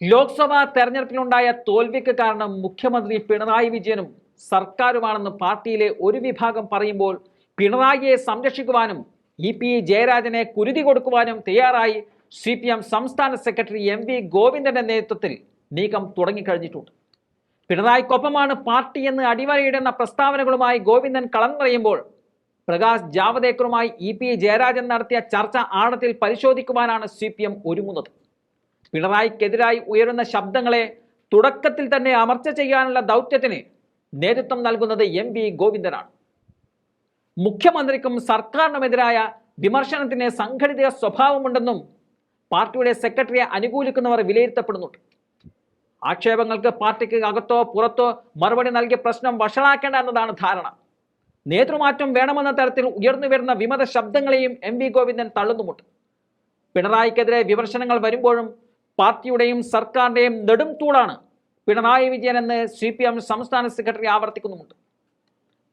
ലോക്സഭാ തെരഞ്ഞെടുപ്പിലുണ്ടായ തോൽവിക്ക് കാരണം മുഖ്യമന്ത്രി പിണറായി വിജയനും സർക്കാരുമാണെന്ന് പാർട്ടിയിലെ ഒരു വിഭാഗം പറയുമ്പോൾ പിണറായിയെ സംരക്ഷിക്കുവാനും ഇ പി ജയരാജനെ കുരുതി കൊടുക്കുവാനും തയ്യാറായി സി പി എം സംസ്ഥാന സെക്രട്ടറി എം വി ഗോവിന്ദന്റെ നേതൃത്വത്തിൽ നീക്കം തുടങ്ങിക്കഴിഞ്ഞിട്ടുണ്ട്. പിണറായിക്കൊപ്പമാണ് പാർട്ടി എന്ന് അടിവരയിടുന്ന പ്രസ്താവനകളുമായി ഗോവിന്ദൻ കളം പ്രകാശ് ജാവദേക്കറുമായി ഇ പി ജയരാജൻ നടത്തിയ ചർച്ച ആഴത്തിൽ പരിശോധിക്കുവാനാണ് സി പി എം ഒരുങ്ങുന്നത്. പിണറായിക്കെതിരായി ഉയരുന്ന ശബ്ദങ്ങളെ തുടക്കത്തിൽ തന്നെ അമർച്ച ചെയ്യാനുള്ള ദൗത്യത്തിന് നേതൃത്വം നൽകുന്നത് എം വി ഗോവിന്ദനാണ്. മുഖ്യമന്ത്രിക്കും സർക്കാരിനുമെതിരായ വിമർശനത്തിന് സംഘടിത സ്വഭാവമുണ്ടെന്നും പാർട്ടിയുടെ സെക്രട്ടറിയെ അനുകൂലിക്കുന്നവർ വിലയിരുത്തപ്പെടുന്നുണ്ട്. ആക്ഷേപങ്ങൾക്ക് പാർട്ടിക്ക് അകത്തോ പുറത്തോ മറുപടി നൽകിയ പ്രശ്നം വഷളാക്കേണ്ട എന്നതാണ് ധാരണ. നേതൃമാറ്റം വേണമെന്ന തരത്തിൽ ഉയർന്നു വരുന്ന വിമത ശബ്ദങ്ങളെയും എം വി ഗോവിന്ദൻ തള്ളുന്നുമുണ്ട്. പിണറായിക്കെതിരെ വിമർശനങ്ങൾ വരുമ്പോഴും പാർട്ടിയുടെയും സർക്കാരിന്റെയും നെടും തൂടാണ് പിണറായി വിജയൻ എന്ന് സി പി എം സംസ്ഥാന സെക്രട്ടറി ആവർത്തിക്കുന്നുമുണ്ട്.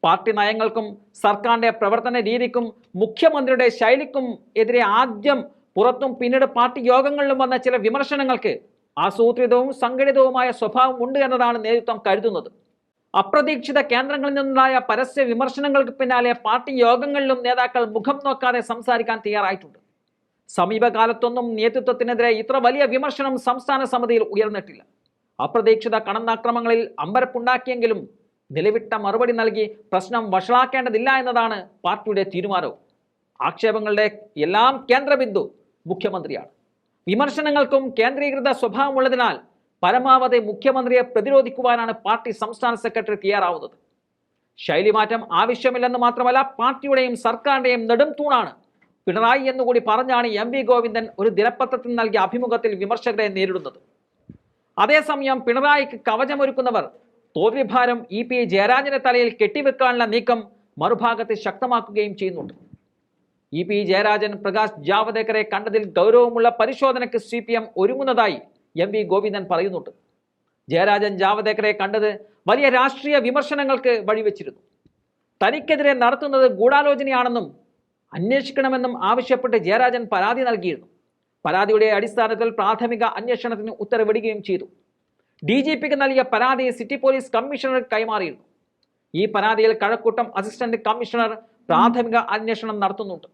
പാർട്ടി നയങ്ങൾക്കും സർക്കാരിന്റെ പ്രവർത്തന രീതിക്കും മുഖ്യമന്ത്രിയുടെ ശൈലിക്കും എതിരെ ആദ്യം പുറത്തും പിന്നീട് പാർട്ടി യോഗങ്ങളിലും വന്ന ചില വിമർശനങ്ങൾക്ക് ആസൂത്രിതവും സംഘടിതവുമായ സ്വഭാവം ഉണ്ട് എന്നതാണ് നേതൃത്വം കരുതുന്നത്. അപ്രതീക്ഷിത കേന്ദ്രങ്ങളിൽ നിന്നുണ്ടായ പരസ്യ വിമർശനങ്ങൾക്ക് പിന്നാലെ പാർട്ടി യോഗങ്ങളിലും നേതാക്കൾ മുഖം നോക്കാതെ സംസാരിക്കാൻ തയ്യാറായിട്ടുണ്ട്. സമീപകാലത്തൊന്നും നേതൃത്വത്തിനെതിരെ ഇത്ര വലിയ വിമർശനം സംസ്ഥാന സമിതിയിൽ ഉയർന്നിട്ടില്ല. അപ്രതീക്ഷിത കടന്നാക്രമങ്ങളിൽ അമ്പരപ്പുണ്ടാക്കിയെങ്കിലും നിലവിട്ട മറുപടി നൽകി പ്രശ്നം വഷളാക്കേണ്ടതില്ല എന്നതാണ് പാർട്ടിയുടെ തീരുമാനവും. ആക്ഷേപങ്ങളുടെ എല്ലാം കേന്ദ്രബിന്ദു മുഖ്യമന്ത്രിയാണ്. വിമർശനങ്ങൾക്കും കേന്ദ്രീകൃത സ്വഭാവമുള്ളതിനാൽ പരമാവധി മുഖ്യമന്ത്രിയെ പ്രതിരോധിക്കുവാനാണ് പാർട്ടി സംസ്ഥാന സെക്രട്ടറി തയ്യാറാവുന്നത്. ശൈലിമാറ്റം ആവശ്യമില്ലെന്ന് മാത്രമല്ല പാർട്ടിയുടെയും സർക്കാരിന്റെയും നെടും തൂണാണ് പിണറായി എന്നുകൂടി പറഞ്ഞാണ് എം വി ഗോവിന്ദൻ ഒരു ദിനപത്രത്തിൽ നൽകിയ അഭിമുഖത്തിൽ വിമർശകരെ നേരിടുന്നത്. അതേസമയം പിണറായിക്ക് കവചമൊരുക്കുന്നവർ തോൽവിഭാരം ഇ പി ജയരാജന്റെ തലയിൽ കെട്ടിവെക്കാനുള്ള നീക്കം മറുഭാഗത്തെ ശക്തമാക്കുകയും ചെയ്യുന്നുണ്ട്. ഇ പി ജയരാജൻ പ്രകാശ് ജാവദേക്കറെ കണ്ടതിൽ ഗൗരവമുള്ള പരിശോധനയ്ക്ക് സി പി എം ഒരുങ്ങുന്നതായി എം വി ഗോവിന്ദൻ പറയുന്നുണ്ട്. ജയരാജൻ ജാവദേക്കറെ കണ്ടത് വലിയ രാഷ്ട്രീയ വിമർശനങ്ങൾക്ക് വഴിവെച്ചിരുന്നു. തനിക്കെതിരെ നടത്തുന്നത് ഗൂഢാലോചനയാണെന്നും അന്വേഷിക്കണമെന്നും ആവശ്യപ്പെട്ട് ജയരാജൻ പരാതി നൽകിയിരുന്നു. പരാതിയുടെ അടിസ്ഥാനത്തിൽ പ്രാഥമിക അന്വേഷണത്തിന് ഉത്തരവിടുകയും ചെയ്തു. ഡി ജി പിക്ക് നൽകിയ പരാതി സിറ്റി പോലീസ് കമ്മീഷണർ കൈമാറിയിരുന്നു. ഈ പരാതിയിൽ കഴക്കൂട്ടം അസിസ്റ്റന്റ് കമ്മീഷണർ പ്രാഥമിക അന്വേഷണം നടത്തുന്നുണ്ട്.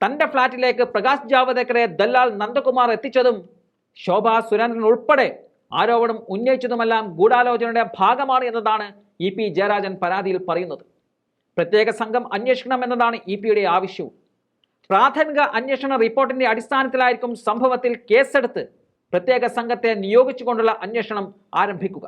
തന്റെ ഫ്ളാറ്റിലേക്ക് പ്രകാശ് ജാവദേക്കറെ ദല്ലാൽ നന്ദകുമാർ എത്തിച്ചതും ശോഭ സുരേന്ദ്രൻ ഉൾപ്പെടെ ആരോപണം ഉന്നയിച്ചതുമെല്ലാം ഗൂഢാലോചനയുടെ ഭാഗമാണ് എന്നതാണ് ഇ പി ജയരാജൻ പരാതിയിൽ പറയുന്നത്. പ്രത്യേക സംഘം അന്വേഷിക്കണം എന്നതാണ് ഇ പിയുടെ ആവശ്യവും. പ്രാഥമിക അന്വേഷണ റിപ്പോർട്ടിന്റെ അടിസ്ഥാനത്തിലായിരിക്കും സംഭവത്തിൽ കേസെടുത്ത് പ്രത്യേക സംഘത്തെ നിയോഗിച്ചുകൊണ്ടുള്ള അന്വേഷണം ആരംഭിക്കുക.